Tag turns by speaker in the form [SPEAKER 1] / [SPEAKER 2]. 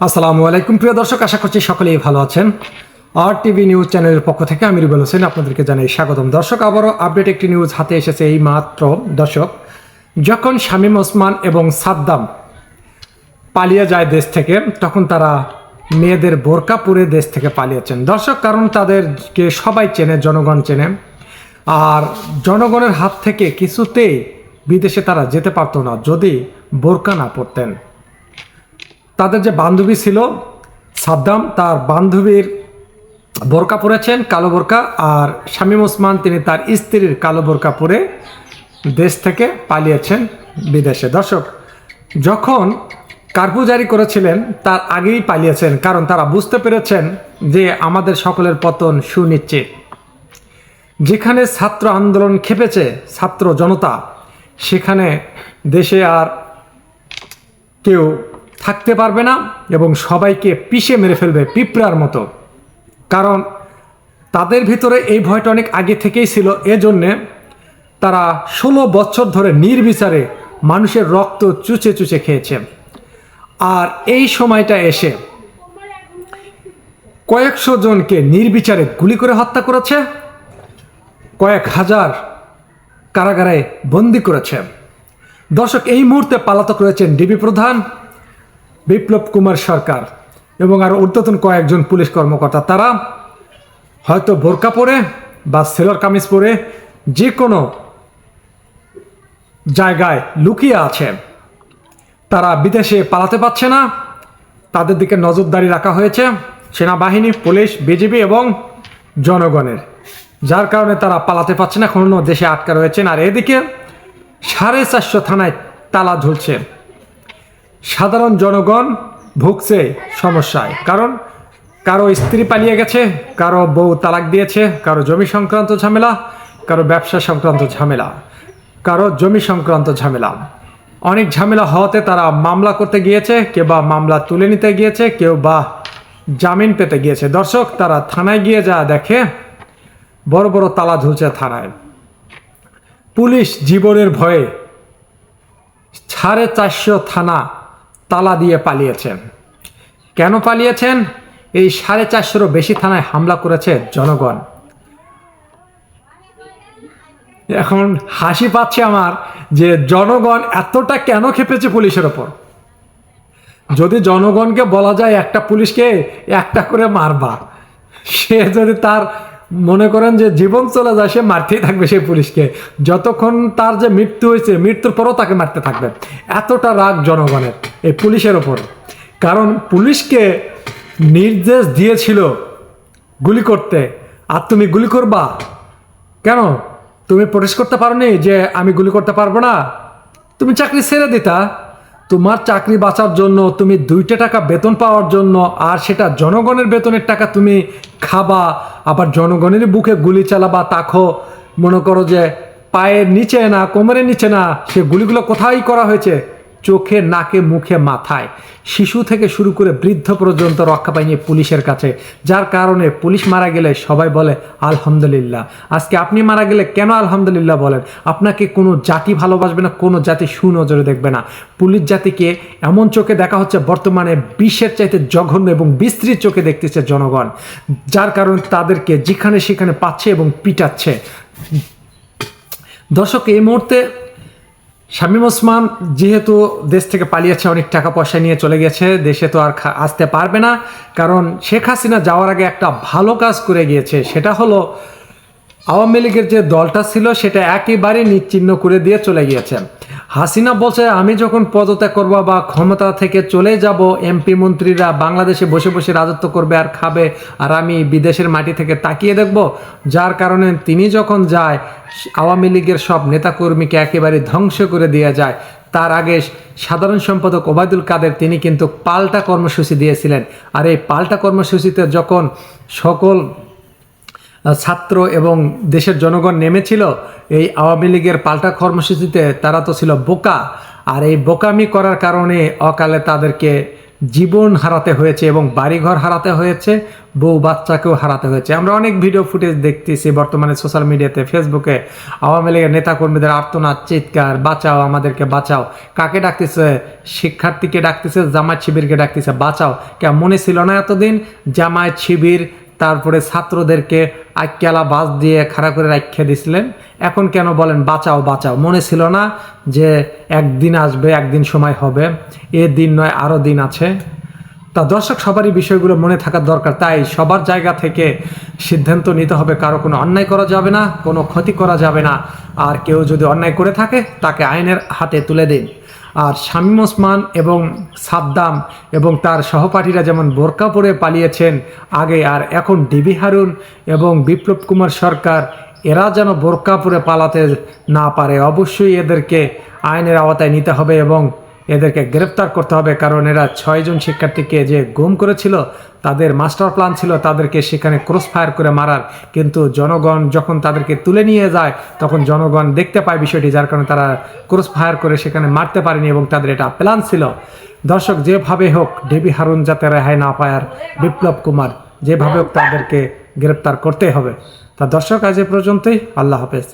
[SPEAKER 1] আসসালামু আলাইকুম। প্রিয় দর্শক, আশা করছি সকলেই ভালো আছেন। আর টিভি নিউজ চ্যানেলের পক্ষ থেকে আমি রুবেল হোসেন আপনাদেরকে জানাই স্বাগতম। দর্শক, আবারও আপডেট একটি নিউজ হাতে এসেছে এই মাত্র। দর্শক, যখন শামীম ওসমান এবং সাদ্দাম পালিয়ে যায় দেশ থেকে, তখন তারা মেয়েদের বোরকা পরে দেশ থেকে পালিয়েছেন। দর্শক, কারণ তাদেরকে সবাই চেনে, জনগণ চেনে। আর জনগণের হাত থেকে কিছুতেই বিদেশে তারা যেতে পারতো না যদি বোরকা না পরতেন। তাদের যে বান্ধবী ছিল সাদ্দাম, তার বান্ধবীর বোরকা পরেছেন, কালো বোরকা, আর শামীম ওসমান তিনি তার স্ত্রীর কালো বোরকা পরে দেশ থেকে পালিয়েছেন বিদেশে। দর্শক, যখন কার্ফু জারি করেছিলেন, তার আগেই পালিয়েছেন, কারণ তারা বুঝতে পেরেছেন যে আমাদের সকলের পতন সুনিশ্চিত। যেখানে ছাত্র আন্দোলন খেপেছে, ছাত্র জনতা, সেখানে দেশে আর কেউ থাকতে পারবে না এবং সবাইকে পিষে মেরে ফেলবে পিঁপড়ার মতো। কারণ তাদের ভিতরে এই ভয়টা অনেক আগে থেকেই ছিল, এজন্যে তারা ষোলো বছর ধরে নির্বিচারে মানুষের রক্ত চুচে চুচে খেয়েছে। আর এই সময়টা এসে কয়েকশো জনকে নির্বিচারে গুলি করে হত্যা করেছে, কয়েক হাজার কারাগারে বন্দি করেছে। দর্শক, এই মুহূর্তে পালাতক রয়েছেন ডিবি প্রধান বিপ্লব কুমার সরকার এবং আরও ঊর্ধ্বতন কয়েকজন পুলিশ কর্মকর্তা, তারা হয়তো বোরকা পরে বা সেলর কামিজ পরে যে কোনো জায়গায় লুকিয়ে আছে। তারা বিদেশে পালাতে পারছে না। তাদের দিকে নজরদারি রাখা হয়েছে। সেনাবাহিনী, পুলিশ, বিজিবি এবং জনগণের। যার কারণে তারা পালাতে পারছে না কোনো দেশে আটকা রয়েছেন। আর এদিকে সাড়ে চারশো থানায় তালা ঝুলছে। সাধারণ জনগণ ভুগছে সমস্যায়। কারণ কারও স্ত্রী পালিয়ে গেছে, কারও বউ তালাক দিয়েছে, কারও জমি সংক্রান্ত ঝামেলা, কারও ব্যবসা সংক্রান্ত ঝামেলা, কারও জমি সংক্রান্ত ঝামেলা। অনেক ঝামেলা হওয়াতে তারা মামলা করতে গিয়েছে, কেউ বা মামলা তুলে নিতে গিয়েছে, কেউ বা জামিন পেতে গিয়েছে। দর্শক, তারা থানায় গিয়ে যা দেখে, বড় বড় তালা ঝুলছে থানায়। পুলিশ জীবনের ভয়ে সাড়ে চারশো থানা তালা দিয়ে পালিয়েছেন। কেন পালিয়েছেন? এই সাড়ে চারশোরও বেশি থানায় হামলা করেছে জনগণ। এখন হাসি পাচ্ছে আমার যে জনগণ এতটা কেন খেপেছে পুলিশের ওপর? যদি জনগণকে বলা যায় একটা পুলিশকে একটা করে মারবা, সে যদি তার মনে করেন যে জীবন চলে যায়, সে মারতেই থাকবে সেই পুলিশকে। যতক্ষণ তার যে মৃত্যু হয়েছে, মৃত্যুর পরও তাকে মারতে থাকবে। এতটা রাগ জনগণের এই পুলিশের ওপর। কারণ পুলিশকে নির্দেশ দিয়েছিল গুলি করতে। আর তুমি গুলি করবা? কেন? তুমি প্রবেশ করতে পারোনি যে আমি গুলি করতে পারব না? তুমি চাকরি ছেড়ে দিতা। তোমার চাকরি বাঁচার জন্য তুমি দুইটা টাকা বেতন পাওয়ার জন্য, আর সেটা জনগণের বেতনের টাকা তুমি খাবা, আবার জনগণের বুকে গুলি চালাবা তাকো মনে করো যে পায়ের নিচে না, কোমরের নিচে না, সে গুলিগুলো কোথায় করা হয়েছে? চোখে, নাকে, মুখে, মাথায়। শিশু থেকে শুরু করে বৃদ্ধ পর্যন্ত রক্ষা পায়নি পুলিশের কাছে, যার কারণে পুলিশ মারা গেলে সবাই বলে, আলহামদুলিল্লাহ। আজকে আপনি মারা গেলে কেন আলহামদুলিল্লাহ বলেন? আপনাকে কোনো জাতি ভালোবাসবে না, কোনো জাতি সুনজরে দেখবে না। পুলিশ জাতিকে এমন চোখে দেখা হচ্ছে, বর্তমানে বিশ্বের চাইতে জঘন্য এবং বিস্তৃত চোখে দেখতেছে জনগণ, যার কারণে তাদেরকে যেখানে সেখানে পাচ্ছে এবং পিটাচ্ছে। দর্শক, এই মুহূর্তে শামীম ওসমান যেহেতু দেশ থেকে পালিয়েছে, অনেক টাকা পয়সা নিয়ে চলে গেছে, দেশে তো আর আসতে পারবে না। কারণ শেখ হাসিনা যাওয়ার আগে একটা ভালো কাজ করে গিয়েছে, সেটা হলো আওয়ামী লীগের যে দলটা ছিল, সেটা একেবারে নিচ্ছিন্ন করে দিয়ে চলে গিয়েছে। হাসিনা বলছে, আমি যখন পদত্যাগ করব বা ক্ষমতা থেকে চলে যাব, এমপি মন্ত্রীরা বাংলাদেশে বসে বসে রাজত্ব করবে আর খাবে, আর আমি বিদেশের মাটি থেকে তাকিয়ে দেখব। যার কারণে তিনি যখন যায়, আওয়ামী লীগের সব নেতাকর্মীকে একেবারে ধ্বংস করে দেওয়া যায়। তার আগে সাধারণ সম্পাদক ওবায়দুল কাদের, তিনি কিন্তু পাল্টা কর্মসূচি দিয়েছিলেন। আর এই পাল্টা কর্মসূচিতে যখন সকল ছাত্র এবং দেশের জনগণ নেমেছিল, এই আওয়ামী লীগের পাল্টা কর্মসূচিতে তারা তো ছিল বোকা। আর এই বোকামি করার কারণে অকালে তাদেরকে জীবন হারাতে হয়েছে এবং বাড়িঘর হারাতে হয়েছে, বউ বাচ্চাকেও হারাতে হয়েছে। আমরা অনেক ভিডিও ফুটেজ দেখতেছি বর্তমানে সোশ্যাল মিডিয়াতে ফেসবুকে আওয়ামী লীগের নেতাকর্মীদের আর্তনাদ, চিৎকার, বাঁচাও আমাদেরকে, বাঁচাও। কাকে ডাকতেছে? শিক্ষার্থীকে ডাকতেছে, জামায়াত শিবিরকে ডাকতেছে, বাঁচাও। কে মনে ছিল না এতদিন? জামায়াত শিবির তারপরে ছাত্রদেরকে আক্যালা বাস দিয়ে খাড়া করে রাখিয়ে দিছিলেন। এখন কেন বলেন, বাঁচাও বাঁচাও। মনে ছিল না যে একদিন আসবে, একদিন সময় হবে। এ দিন নয় আরও দিন আছে। তা দর্শক, সবারই বিষয়গুলো মনে থাকার দরকার। তাই সবার জায়গা থেকে সিদ্ধান্ত নিতে হবে, কারও কোনো অন্যায় করা যাবে না, কোনো ক্ষতি করা যাবে না। আর কেউ যদি অন্যায় করে থাকে, তাকে আইনের হাতে তুলে দিন। আর শামীম ওসমান এবং সাদ্দাম এবং তার সহপাঠীরা যেমন বোরকা পরে পালিয়েছেন, আগে আর এখন ডিবি হারুন এবং বিপ্লব কুমার সরকার, এরা যেন বোরকা পরে পালাতে না পারে, অবশ্যই এদেরকে আইনের আওতায় নিতে হবে এবং এদেরকে গ্রেপ্তার করতে হবে, কারণ এরা ছয়জন শিক্ষার্থীকে যে গুম করেছিল, তাদের মাস্টার প্ল্যান ছিল তাদেরকে সেখানে ক্রস ফায়ার করে মারার। কিন্তু জনগণ যখন তাদেরকে তুলে নিয়ে যায়, তখন জনগণ দেখতে পায় বিষয়টি, যার কারণে তারা ক্রস ফায়ার করে সেখানে মারতে পারেনি এবং তাদের এটা প্ল্যান ছিল। দর্শক, যেভাবে হোক, ডেবি হারুন যাতে রেহাই না পায় আর বিপ্লব কুমার, যেভাবে হোক তাদেরকে গ্রেপ্তার করতে হবে। তা দর্শক, আজ এ পর্যন্তই। আল্লাহ হাফেজ।